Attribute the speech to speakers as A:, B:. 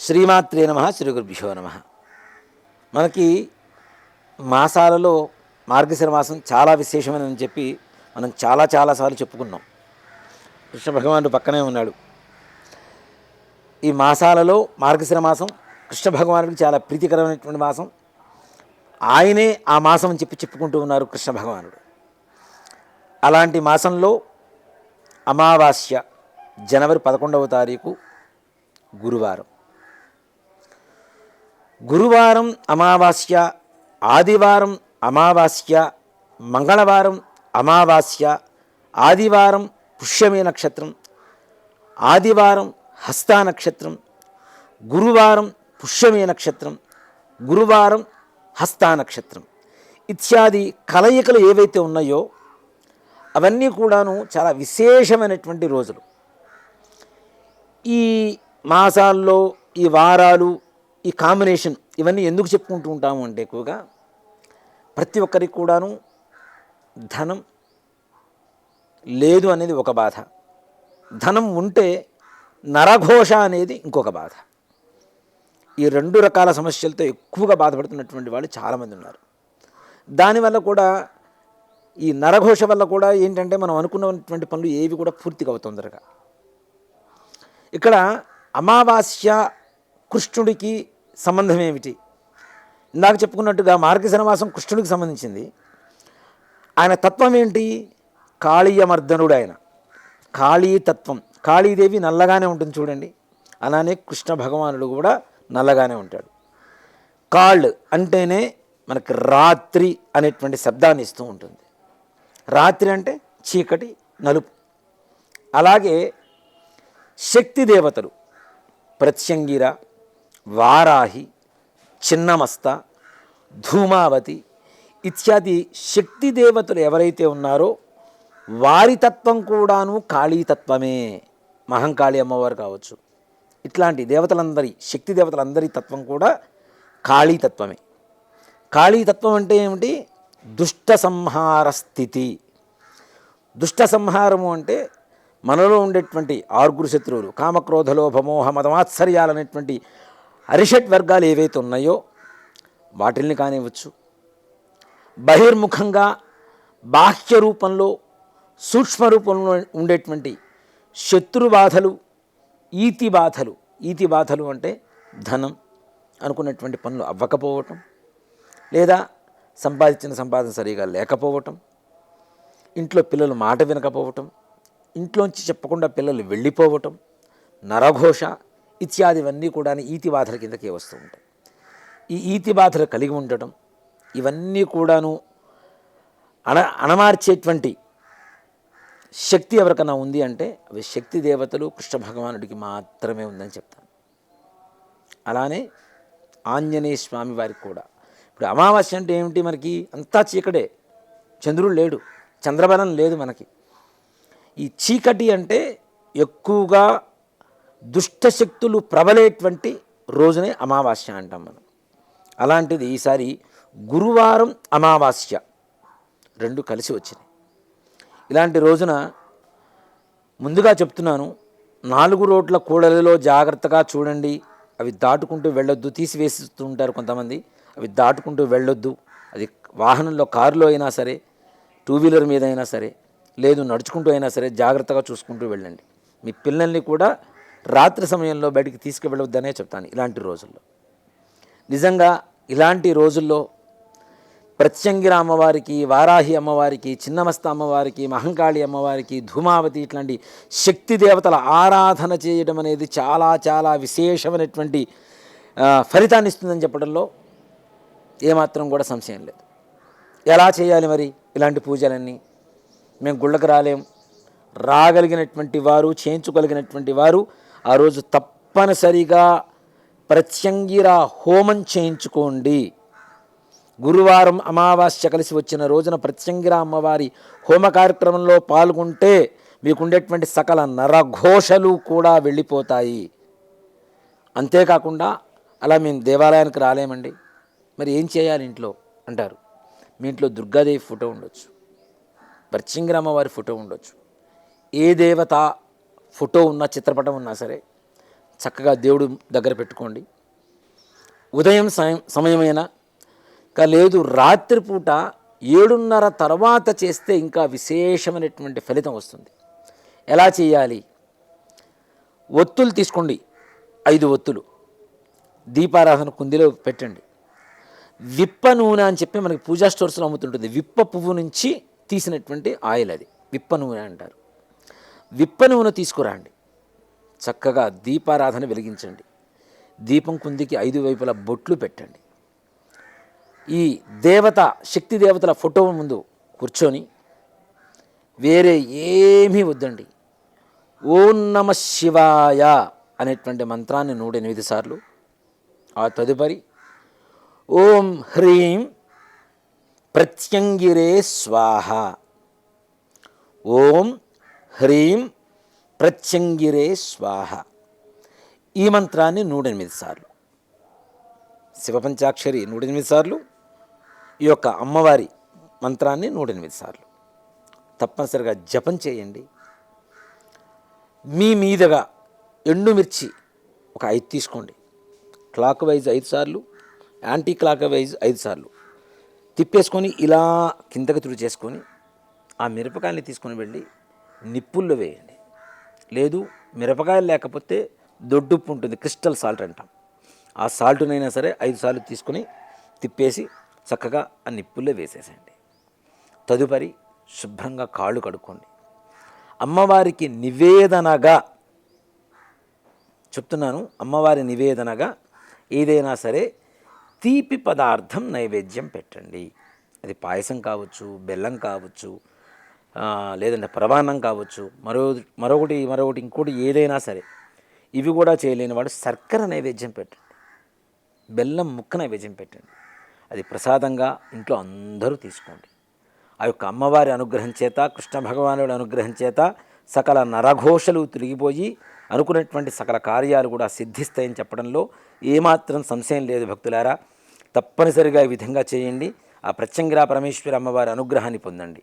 A: శ్రీమాత్రే నమ శ్రీ గురుభ్యో నమ. మనకి మాసాలలో మార్గశిర మాసం చాలా విశేషమైనదని చెప్పి మనం చాలా చాలాసార్లు చెప్పుకున్నాం. కృష్ణ భగవానుడు పక్కనే ఉన్నాడు. ఈ మాసాలలో మార్గశిర మాసం కృష్ణ భగవానుడికి చాలా ప్రీతికరమైనటువంటి మాసం. ఆయనే ఆ మాసం అని చెప్పి చెప్పుకుంటూ ఉన్నారు కృష్ణ భగవానుడు. అలాంటి మాసంలో అమావాస్య జనవరి పదకొండవ తారీఖు గురువారం. గురువారం అమావాస్య ఆదివారం అమావాస్య మంగళవారం అమావాస్య ఆదివారం పుష్యమే నక్షత్రం ఆదివారం హస్తా నక్షత్రం గురువారం పుష్యమే నక్షత్రం గురువారం హస్తా నక్షత్రం ఇత్యాది కలయికలు ఏవైతే ఉన్నాయో అవన్నీ కూడాను చాలా విశేషమైనటువంటి రోజులు. ఈ మాసాల్లో ఈ వారాలు ఈ కాంబినేషన్ ఇవన్నీ ఎందుకు చెప్పుకుంటూ ఉంటాము అంటే ఎక్కువగా ప్రతి ఒక్కరికి కూడాను ధనం లేదు అనేది ఒక బాధ. ధనం ఉంటే నరఘోష అనేది ఇంకొక బాధ. ఈ రెండు రకాల సమస్యలతో ఎక్కువగా బాధపడుతున్నటువంటి వాళ్ళు చాలామంది ఉన్నారు. దానివల్ల కూడా ఈ నరఘోష వల్ల కూడా ఏంటంటే మనం అనుకున్నటువంటి పనులు ఏవి కూడా పూర్తిగా తొందరగా. ఇక్కడ అమావాస్య కృష్ణుడికి సంబంధం ఏమిటి ఇందాక చెప్పుకున్నట్టుగా మార్గశిర కృష్ణుడికి సంబంధించింది. ఆయన తత్వం ఏంటి కాళీయమర్దనుడు ఆయన కాళీ తత్వం కాళీదేవి నల్లగానే ఉంటుంది చూడండి. అలానే కృష్ణ భగవానుడు కూడా నల్లగానే ఉంటాడు. కాళ్ళు అంటేనే మనకి రాత్రి అనేటువంటి శబ్దాన్ని ఇస్తూ ఉంటుంది. రాత్రి అంటే చీకటి నలుపు. అలాగే శక్తి దేవతలు ప్రత్యంగిర వారాహి చిన్నమస్త ధూమావతి ఇత్యాది శక్తి దేవతలు ఎవరైతే ఉన్నారో వారి తత్వం కూడాను కాళీతత్వమే మహంకాళి అమ్మవారు కావచ్చు. ఇట్లాంటి దేవతలందరి శక్తి దేవతలందరి తత్వం కూడా కాళీతత్వమే కాళీతత్వం అంటే ఏమిటి? దుష్ట సంహార స్థితి. దుష్ట సంహారము అంటే మనలో ఉండేటువంటి ఆరుగురు శత్రువులు కామక్రోధ లోభమోహ అనేటువంటి అరిషట్ వర్గాలు ఏవైతే ఉన్నాయో వాటిల్ని కానివ్వచ్చు బహిర్ముఖంగా బాహ్య రూపంలో సూక్ష్మ రూపంలో ఉండేటువంటి శత్రు బాధలు ఈతి బాధలు ఈతి బాధలు అంటే ధనం అనుకున్నటువంటి పనులు అవ్వకపోవటం లేదా సంపాదించిన సంపాదన సరిగా లేకపోవటం ఇంట్లో పిల్లలు మాట వినకపోవటం ఇంట్లోంచి చెప్పకుండా పిల్లలు వెళ్ళిపోవటం నరఘోష ఇత్యాదివన్నీ కూడా ఈతి బాధల కిందకే వస్తూ ఉంటాయి. ఈ ఈతి బాధలు కలిగి ఉండటం ఇవన్నీ కూడాను అణ అణమార్చేటువంటి శక్తి ఎవరికైనా ఉంది అంటే అవి శక్తి దేవతలు కృష్ణ భగవానుడికి మాత్రమే ఉందని చెప్తాను అలానే ఆంజనేయ స్వామి వారికి కూడా. ఇప్పుడు అమావాస్య అంటే ఏమిటి? మనకి అంతా చీకటే. చంద్రుడు లేడు. చంద్రబలం లేదు మనకి. ఈ చీకటి అంటే ఎక్కువగా దుష్టశక్తులు ప్రబలేటువంటి రోజునే అమావాస్య అంటాం మనం. అలాంటిది ఈసారి గురువారం అమావాస్య రెండు కలిసి వచ్చినాయి. ఇలాంటి రోజున ముందుగా చెప్తున్నాను నాలుగు రోడ్ల కూడలిలో జాగ్రత్తగా చూడండి. అవి దాటుకుంటూ వెళ్ళొద్దు తీసివేస్తూ ఉంటారు కొంతమంది. అవి దాటుకుంటూ వెళ్ళొద్దు. అది వాహనంలో కారులో అయినా సరే టూ వీలర్ మీద అయినా సరే లేదు నడుచుకుంటూ అయినా సరే జాగ్రత్తగా చూసుకుంటూ వెళ్ళండి. మీ పిల్లల్ని కూడా రాత్రి సమయంలో బయటికి తీసుకువెళ్ళవద్దనే చెప్తాను ఇలాంటి రోజుల్లో. నిజంగా ఇలాంటి రోజుల్లో ప్రత్యంగిర అమ్మవారికి వారాహి అమ్మవారికి చిన్నమస్త అమ్మవారికి మహంకాళి అమ్మవారికి ధూమావతి ఇట్లాంటి శక్తి దేవతల ఆరాధన చేయడం అనేది చాలా చాలా విశేషమైనటువంటి ఫలితాన్ని ఇస్తుందని చెప్పడంలో ఏమాత్రం కూడా సంశయం లేదు. ఎలా చేయాలి మరి ఇలాంటి పూజలన్నీ? మేము గుళ్ళకు రాలేం. రాగలిగినటువంటి వారు చేయించుకోగలిగినటువంటి వారు ఆ రోజు తప్పనిసరిగా ప్రత్యంగిర హోమం చేయించుకోండి. గురువారం అమావాస్య కలిసి వచ్చిన రోజున ప్రత్యంగిర అమ్మవారి హోమ కార్యక్రమంలో పాల్గొంటే మీకుండేటువంటి సకల నరఘోషలు కూడా వెళ్ళిపోతాయి. అంతేకాకుండా అలా మేము దేవాలయానికి రాలేమండి. మరి ఏం చేయాలి ఇంట్లో? అంటారు. మీ ఇంట్లో దుర్గాదేవి ఫోటో ఉండొచ్చు. ప్రత్యంగిర అమ్మవారి ఫోటో ఉండొచ్చు. ఏ దేవత ఫోటో ఉన్న చిత్రపటం ఉన్నా సరే చక్కగా దేవుడు దగ్గర పెట్టుకోండి. ఉదయం సమయమైనా ఇంకా లేదు రాత్రిపూట ఏడున్నర తర్వాత చేస్తే ఇంకా విశేషమైనటువంటి ఫలితం వస్తుంది. ఎలా చేయాలి? ఒత్తులు తీసుకోండి. ఐదు ఒత్తులు. దీపారాధన కుందిలో పెట్టండి. విప్ప నూనె అని చెప్పి మనకి పూజా స్టోర్స్లో అమ్ముతుంటుంది. విప్ప పువ్వు నుంచి తీసినటువంటి ఆయిల్ అది. విప్ప నూనె అంటారు. విప్ప నూనె తీసుకురండి. చక్కగా దీపారాధన వెలిగించండి. దీపం కుందికి ఐదు వైపులా బొట్లు పెట్టండి. ఈ దేవత శక్తి దేవతల ఫోటో ముందు కూర్చొని వేరే ఏమీ వద్దండి. ఓం నమ శివాయ అనేటువంటి మంత్రాన్ని నూట ఎనిమిది సార్లు. ఆ తదుపరి ఓం హ్రీం ప్రత్యంగిరే స్వాహ. ఓం హ్రీం ప్రత్యంగిరే స్వాహ. ఈ మంత్రాన్ని నూట ఎనిమిది సార్లు. శివపంచాక్షరి నూట ఎనిమిది సార్లు. ఈ యొక్క అమ్మవారి మంత్రాన్ని నూట ఎనిమిది సార్లు. తప్పనిసరిగా జపం చేయండి. మీ మీదుగా ఎండుమిర్చి ఒక ఐదు తీసుకోండి. క్లాక్ వైజ్ ఐదు సార్లు యాంటీ క్లాక్ వైజ్ ఐదు సార్లు. తిప్పేసుకొని ఇలా కిందకి తుడి చేసుకొని ఆ మిరపకాయని తీసుకొని వెళ్ళి నిప్పుల్లో వేయండి. లేదు మిరపకాయలు లేకపోతే దొడ్డుప్పు ఉంటుంది క్రిస్టల్ సాల్ట్ అంటాం. ఆ సాల్ట్నైనా సరే ఐదు సార్లు తీసుకొని తిప్పేసి చక్కగా ఆ నిప్పుల్లో వేసేసేయండి. తదుపరి శుభ్రంగా కాళ్ళు కడుక్కోండి. అమ్మవారికి నివేదనగా చెప్తున్నాను అమ్మవారి నివేదనగా ఏదైనా సరే తీపి పదార్థం నైవేద్యం పెట్టండి. అది పాయసం కావచ్చు బెల్లం కావచ్చు లేదంటే పరమాన్నం కావచ్చు. మరో మరొకటి మరొకటి ఇంకోటి ఏదైనా సరే ఇవి కూడా చేయలేని వాడు శర్కర నైవేద్యం పెట్టండి. బెల్లం ముక్క నైవేద్యం పెట్టండి. అది ప్రసాదంగా ఇంట్లో అందరూ తీసుకోండి. ఆ యొక్క అమ్మవారి అనుగ్రహం చేత కృష్ణ భగవానుడి అనుగ్రహం చేత సకల నరఘోషలు తిరిగిపోయి అనుకున్నటువంటి సకల కార్యాలు కూడా సిద్ధిస్తాయని చెప్పడంలో ఏమాత్రం సంశయం లేదు భక్తులారా. తప్పనిసరిగా ఈ విధంగా చేయండి. ఆ ప్రత్యంగిరా పరమేశ్వరి అమ్మవారి అనుగ్రహాన్ని పొందండి.